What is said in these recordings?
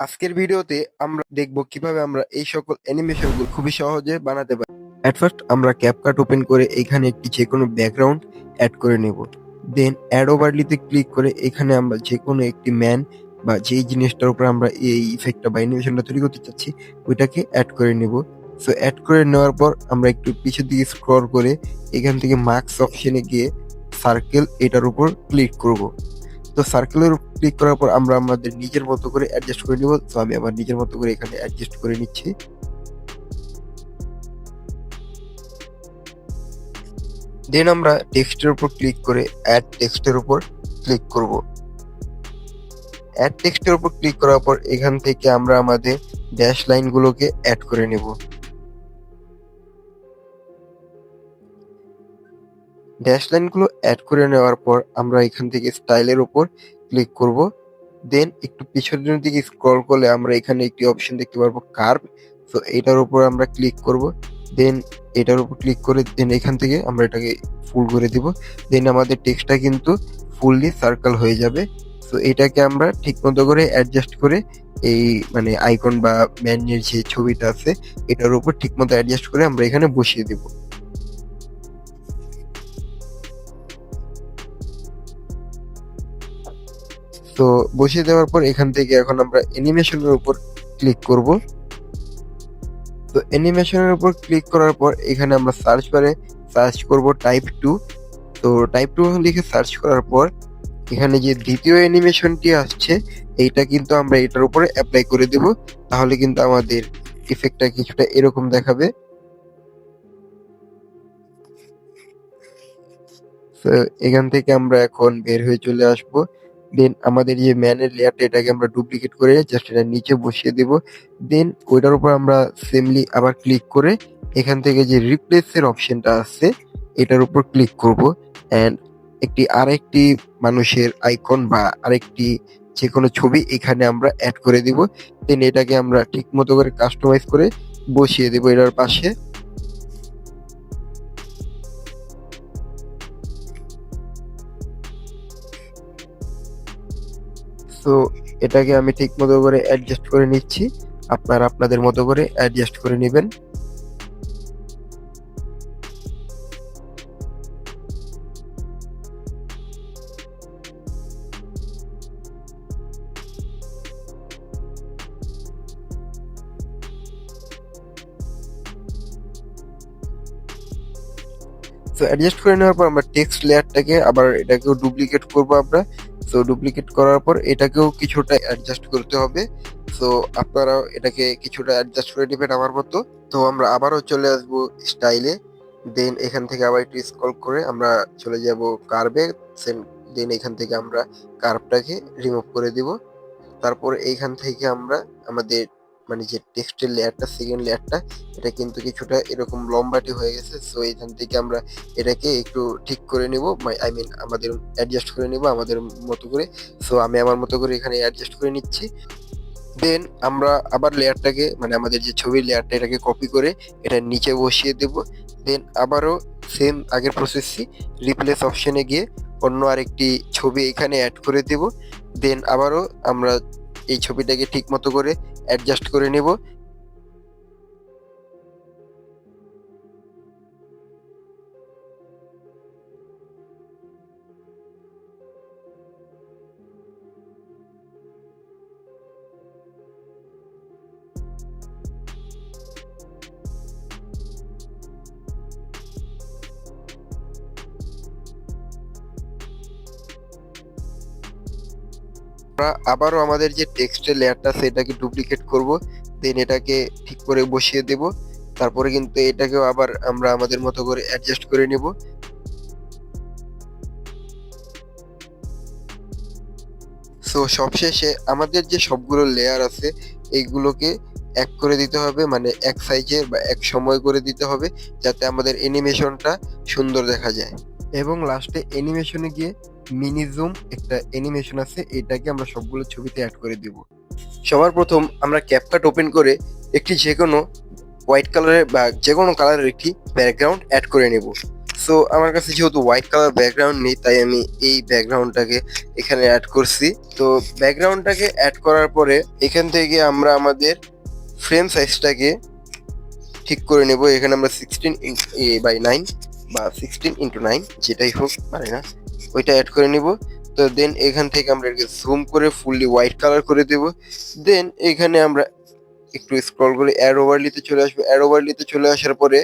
আজকের ভিডিওতে আমরা দেখব কীভাবে আমরা এই সকল অ্যানিমেশনগুলো খুবই সহজে বানাতে পারি। অ্যাট ফার্স্ট আমরা ক্যাপকাট ওপেন করে এখানে একটি যে কোনো ব্যাকগ্রাউন্ড অ্যাড করে নেব। দেন অ্যাড ওভারলিতে ক্লিক করে এখানে আমরা যে কোনো একটি ম্যান বা যেই জিনিসটার উপর আমরা এই ইফেক্টটা বা অ্যানিমেশনটা তৈরি করতে চাচ্ছি, ওইটাকে অ্যাড করে নেব। সো অ্যাড করে নেওয়ার পর আমরা একটু পিছের দিকে স্ক্রল করে এখান থেকে মার্কস অপশনে গিয়ে সার্কেল এটার উপর ক্লিক করব। তো সার্কেলের ক্লিক করার পর আমরা আমাদের নিজের মতো করে অ্যাডজাস্ট করে নিব। তো আমি আমার নিজের মতো করে এখানে অ্যাডজাস্ট করে নিচ্ছি। দেন আমরা টেক্সটের উপর ক্লিক করে অ্যাড টেক্সটের উপর ক্লিক করব। অ্যাড টেক্সটের উপর ক্লিক করার পর এখান থেকে আমরা আমাদের ড্যাশ লাইনগুলোকে অ্যাড করে নেব। ড্যাশ লাইনগুলো অ্যাড করে নেওয়ার পর আমরা এখান থেকে স্টাইলের উপর ক্লিক করব। দেন একটু পিছনের দিকে স্ক্রল করলে আমরা এখানে একটি অপশন দেখতে পারব কার্ভ তো এটার উপর আমরা ক্লিক করব। দেন এটার উপর ক্লিক করে দেন এখান থেকে আমরা এটাকে ফুল করে দিব। দেন আমাদের টেক্সটটা কিন্তু ফুললি সার্কেল হয়ে যাবে। তো এটাকে আমরা ঠিক মতো করে অ্যাডজাস্ট করে এই মানে আইকন বা ম্যানের যে ছবিটা আছে, এটার উপর ঠিক মতো অ্যাডজাস্ট করে আমরা এখানে বসিয়ে দিব। তো বসিয়ে দেওয়ার পর এখান থেকে এখন আমরা অ্যানিমেশনের উপর ক্লিক করব। তো অ্যানিমেশনের উপর ক্লিক করার পর এখানে আমরা সার্চ বারে সার্চ করব টাইপ টু তো টাইপ টু লিখে সার্চ করার পর এখানে যে দ্বিতীয় অ্যানিমেশনটি আসছে, এইটা কিন্তু আমরা এটার উপরে অ্যাপ্লাই করে দেব। তাহলে কিন্তু আমাদের ইফেক্টটা কিছুটা এরকম দেখাবে। এখান থেকে আমরা এখন বের হয়ে চলে আসব। দেন আমাদের যে ম্যানের লেয়ারটা এটাকে আমরা ডুপ্লিকেট করে জাস্ট এটা নিচে বসিয়ে দেব। দেন ওইটার উপর আমরা সেমলি আবার ক্লিক করে এখান থেকে যে রিপ্লেসের অপশনটা আছে, এটার উপর ক্লিক করব। অ্যান্ড একটি আরেকটি মানুষের আইকন বা আরেকটি যে কোনো ছবি এখানে আমরা অ্যাড করে দিব। দেন এটাকে আমরা ঠিক মতো করে কাস্টমাইজ করে বসিয়ে দেব এটার পাশে। সো এটাকে আমি ঠিক মতো করে অ্যাডজাস্ট করে নিচ্ছি। আপনারা আপনাদের মতো করে অ্যাডজাস্ট করে নেবেন। তো অ্যাডজাস্ট করে নেওয়ার পর আমরা টেক্সট লেয়ারটাকে আবার এটাকেও ডুপ্লিকেট করব আমরা। সো ডুপ্লিকেট করার পর এটাকেও কিছুটা অ্যাডজাস্ট করতে হবে। সো আপনারাও এটাকে কিছুটা অ্যাডজাস্ট করে নেবেন আমার মতো। তো, আমরা আবারও চলে আসব স্টাইলে দেন এখান থেকে আবার একটু স্কল করে আমরা চলে যাব কার্ভে দেন এখান থেকে আমরা কার্ভটাকে রিমুভ করে দিব। তারপর এইখান থেকে আমরা আমাদের মানে যে টেক্সটের লেয়ারটা সেকেন্ড লেয়ারটা এটা কিন্তু কিছুটা এরকম লম্বাটি হয়ে গেছে। সো এখান থেকে আমরা এটাকে একটু ঠিক করে নিব। আই মিন আমাদের অ্যাডজাস্ট করে নিব, আমাদের মতো করে। সো আমি আমার মতো করে এখানে অ্যাডজাস্ট করে নিচ্ছি। দেন আমরা আবার লেয়ারটাকে মানে আমাদের যে ছবির লেয়ারটা এটাকে কপি করে এটা নিচে বসিয়ে দেব। দেন আবারও সেম আগের প্রসেসই রিপ্লেস অপশনে গিয়ে অন্য আরেকটি ছবি এখানে অ্যাড করে দেব। দেন আবারও আমরা এই ছবিটাকে ঠিক মতো করে অ্যাডজাস্ট করে নেব। আমরা আবারও আমাদের যে টেক্সটের লেয়ারটা আছে এটাকে ডুপ্লিকেট করব দেন এটাকে ঠিক করে বসিয়ে দেব। তারপরে কিন্তু এটাকেও আবার আমরা আমাদের মতো করে অ্যাডজাস্ট করে নেব। সো সবশেষে আমাদের যে সবগুলো লেয়ার আছে এইগুলোকে এক করে দিতে হবে মানে এক সাইজের বা এক সময় করে দিতে হবে, যাতে আমাদের অ্যানিমেশনটা সুন্দর দেখা যায়। এবং লাস্টে অ্যানিমেশনে গিয়ে মিনি জুম একটা অ্যানিমেশন আছে, এটাকে আমরা সবগুলো ছবিতে অ্যাড করে দিব। সবার প্রথম আমরা ক্যাপকাট ওপেন করে একটি যে কোনো হোয়াইট কালারের বা যে কোনো কালারের একটি ব্যাকগ্রাউন্ড অ্যাড করে নেব। সো আমার কাছে যেহেতু হোয়াইট কালার ব্যাকগ্রাউন্ড নেই, তাই আমি এই ব্যাকগ্রাউন্ডটাকে এখানে অ্যাড করছি। তো ব্যাকগ্রাউন্ডটাকে অ্যাড করার পরে এখান থেকে আমরা আমাদের ফ্রেম সাইজটাকে ঠিক করে নেব। এখানে আমরা সিক্সটিন বাই নাইন বা সিক্সটিন ইন্টু নাইন যেটাই হোক, পারে না। ওইটা অ্যাড করে নিব। তো দেন এখান থেকে আমরা এটাকে জুম করে ফুললি হোয়াইট কালার করে দেব। দেন এখানে আমরা একটু স্ক্রল করে অ্যাড ওভারলিতে চলে আসব। অ্যাড ওভারলিতে চলে আসার পরে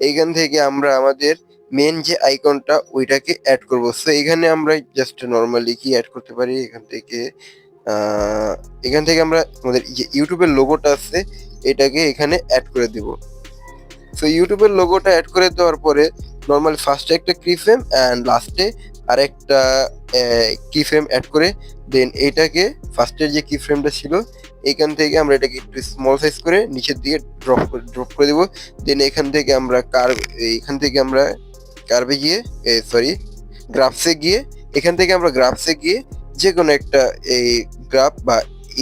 এইখান থেকে আমরা আমাদের মেন যে আইকনটা ওইটাকে অ্যাড করব। সো এখানে আমরা জাস্ট নর্মালি কি অ্যাড করতে পারি। এখান থেকে এখান থেকে আমরা আমাদের যে ইউটিউবের লোগোটা আছে, এটাকে এখানে অ্যাড করে দিব। সো ইউটিউবের লোগোটা অ্যাড করে দেওয়ার পরে নর্মালি ফার্স্টে একটা কি ফ্রেম অ্যান্ড লাস্টে আরেকটা কি ফ্রেম অ্যাড করে দেন এইটাকে ফার্স্টের যে কি ফ্রেমটা ছিল, এখান থেকে আমরা এটাকে একটু স্মল সাইজ করে নিচের দিকে ড্রপ করে ড্রপ করে দেবো। দেন এখান থেকে আমরা কার এখান থেকে আমরা কার্ভে গিয়ে সরি গ্রাফসে গিয়ে, এখান থেকে আমরা গ্রাফসে গিয়ে যে কোনো একটা, এই গ্রাফ বা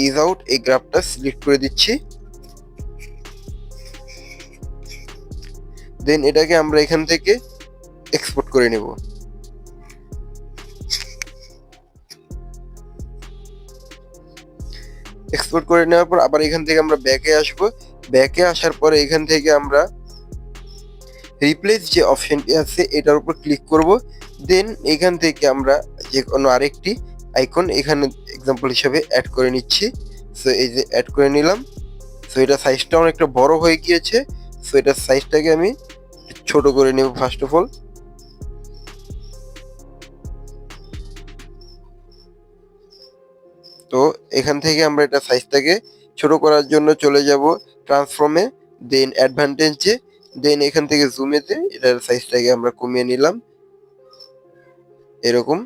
ইজ আউট এই গ্রাফটা সিলেক্ট করে দিচ্ছি। দেন এটাকে আমরা এখান থেকে এক্সপোর্ট করে নেব। এক্সপোর্ট করে নেওয়ার পর আবার এখান থেকে আমরা ব্যাকে আসব। ব্যাকে আসার পরে এখান থেকে আমরা রিপ্লেস যে অপশনটি আছে, এটার উপর ক্লিক করব। দেন এখান থেকে আমরা যে কোনো আরেকটি আইকন এখানে এক্সাম্পল হিসাবে অ্যাড করে নিচ্ছি। সো এই যে অ্যাড করে নিলাম। সো এটা সাইজটা অনেকটা বড় হয়ে গিয়েছে। সো এটার সাইজটাকে আমি ছোট করে নেব ফার্স্ট অফ অল তো এখান থেকে আমরা এটা সাইজটাকে ছোট করার জন্য চলে যাব ট্রান্সফর্মে দেন অ্যাডভান্টেজে দেন এখান থেকে জুমেতে এটার সাইজটাকে আমরা কমিয়ে নিলাম। এরকম।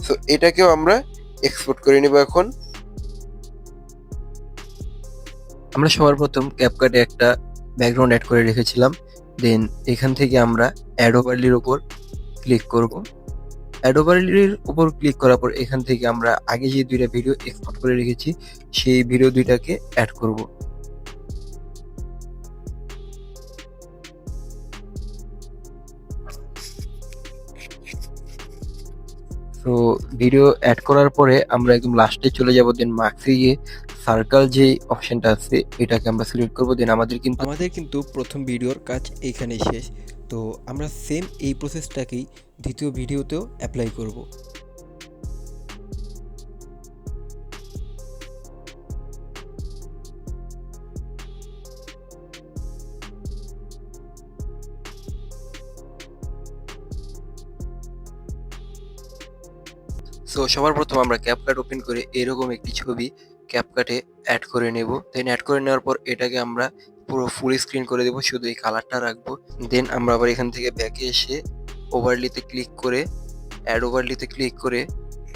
সো এটাকেও আমরা এক্সপোর্ট করে নিব এখন। আমরা সবার প্রথম ক্যাপকাটে একটা ব্যাকগ্রাউন্ড অ্যাড করে রেখেছিলাম। দেন এখান থেকে আমরা অ্যাড ওভারলির ওপর ক্লিক করব। অ্যাড ওপর ক্লিক করার পর এখান থেকে আমরা আগে যে দুইটা ভিডিও এক্সপোর্ট করে রেখেছি, সেই ভিডিও দুইটাকে অ্যাড করব। তো ভিডিও অ্যাড করার পরে আমরা একদম লাস্টে চলে যাব দেন মার্কসে গিয়ে সার্কেল যে অপশনটা আছে, এটাকে আমরা সিলেক্ট করব দেন আমাদের কিন্তু আমাদের কিন্তু প্রথম ভিডিওর কাজ এখানে শেষ। তো আমরা সেম এই প্রসেসটাকেই দ্বিতীয় ভিডিওতেও অ্যাপ্লাই করব। সো সবার প্রথম আমরা ক্যাপকাট ওপেন করে এরকম একটি ছবি ক্যাপকাটে অ্যাড করে নেব। দেন অ্যাড করে নেওয়ার পর এটাকে আমরা পুরো ফুল স্ক্রিন করে দেবো, শুধু এই কালারটা রাখব। দেন আমরা আবার এখান থেকে ব্যাকে এসে ওভারলিতে ক্লিক করে অ্যাড ওভারলিতে ক্লিক করে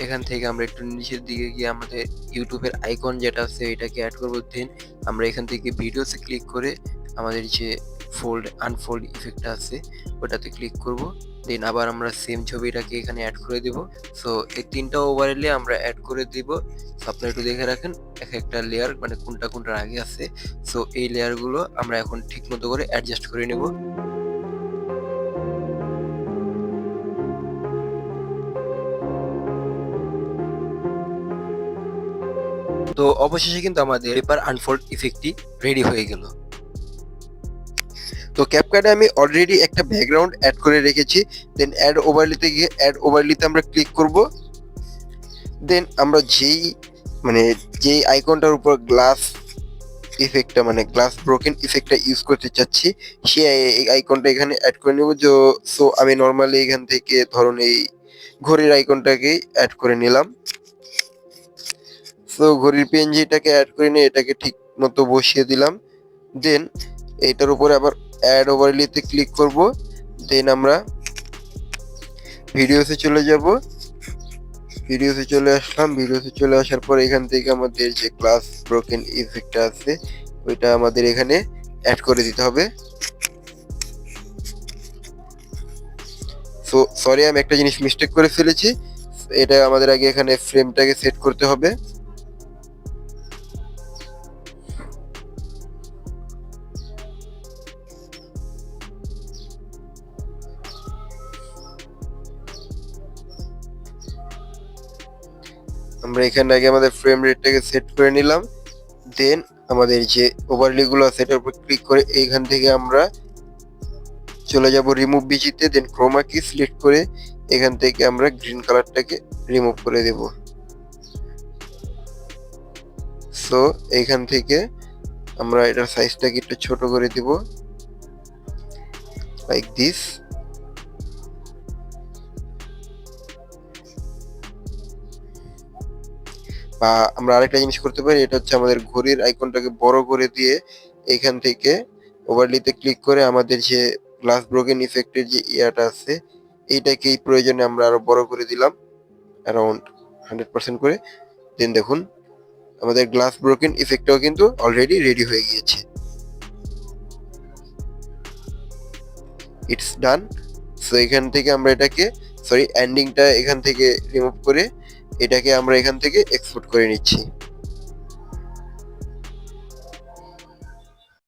এখান থেকে আমরা একটু নিচের দিকে গিয়ে আমাদের ইউটিউবের আইকন যেটা আছে, এটাকে অ্যাড করব। দেন আমরা এখান থেকে ভিডিওসে ক্লিক করে আমাদের যে ফোল্ড আনফোল্ড ইফেক্টটা আছে, ওটাতে ক্লিক করব দেন আবার আমরা সেম ছবিটাকে এখানে অ্যাড করে দেব সো এই তিনটা ওভারলে আমরা অ্যাড করে দিব আপনারা একটু দেখে রাখেন, এক একটা লেয়ার মানে কোনটা কোনটার আগে আছে সো এই লেয়ারগুলো আমরা এখন ঠিক মতো করে অ্যাডজাস্ট করে নেব। তো অবশেষে কিন্তু আমাদের পেপার আনফোল্ড ইফেক্টটি রেডি হয়ে গেল। তো ক্যাপকাটে আমি অলরেডি একটা ব্যাকগ্রাউন্ড অ্যাড করে রেখেছি। দেন অ্যাড ওভারলিতে গিয়ে অ্যাড ওভারলিতে আমরা ক্লিক করব। দেন আমরা যেই মানে যেই আইকনটার উপর গ্লাস ইফেক্টটা মানে গ্লাস ব্রোকেন ইফেক্টটা ইউজ করতে চাচ্ছি, সেই আইকনটা এখানে অ্যাড করে নেব। যে সো আমি নর্মালি এখান থেকে ধরুন এই ঘড়ির আইকনটাকে অ্যাড করে নিলাম। সো ঘড়ির পেনজিটাকে অ্যাড করে নিয়ে এটাকে ঠিক মতো বসিয়ে দিলাম। দেন এটার উপরে আবার অ্যাড ওভারলিতে ক্লিক করব দেন আমরা ভিডিওসে চলে যাব। ভিডিওসে চলে আসলাম ভিডিওসে চলে আসার পর এখান থেকে আমাদের যে ক্লাস ব্রোকেন ইফেক্টটা আছে, ওইটা আমাদের এখানে অ্যাড করে দিতে হবে। সো সরি আমি একটা জিনিস মিস্টেক করে ফেলেছি। এটা আমাদের আগে এখানে ফ্রেমটাকে সেট করতে হবে। আমরা এখানে আগে আমাদের ফ্রেম রেটটাকে সেট করে নিলাম। দেন আমাদের যে ওভারলি গুলো আছে এটার উপর ক্লিক করে এইখান থেকে আমরা চলে যাব রিমুভ বিচিতে দেন ক্রোমা কি সিলেক্ট করে এখান থেকে আমরা গ্রিন কালারটাকে রিমুভ করে দেব। সো এইখান থেকে আমরা এটার সাইজটাকে একটু ছোট করে দিব। লাইক দিস বা আমরা আরেকটা জিনিস করতে পারি, এটা হচ্ছে আমাদের ঘড়ির আইকনটাকে বড় করে দিয়ে এখান থেকে ওভারলিতে ক্লিক করে আমাদের যে গ্লাস ব্রোকেন ইফেক্টের যে ইয়াটা আছে, এইটাকেই প্রয়োজনে আমরা আরও বড় করে দিলাম অ্যারাউন্ড হান্ড্রেড পার্সেন্ট করে। দেন দেখুন, আমাদের গ্লাস ব্রোকেন ইফেক্টটাও কিন্তু অলরেডি রেডি হয়ে গিয়েছে। ইটস ডান সো এখান থেকে আমরা এটাকে সরি এন্ডিংটা এখান থেকে রিমুভ করে এটাকে আমরা এখান থেকে এক্সপোর্ট করে নিচ্ছি।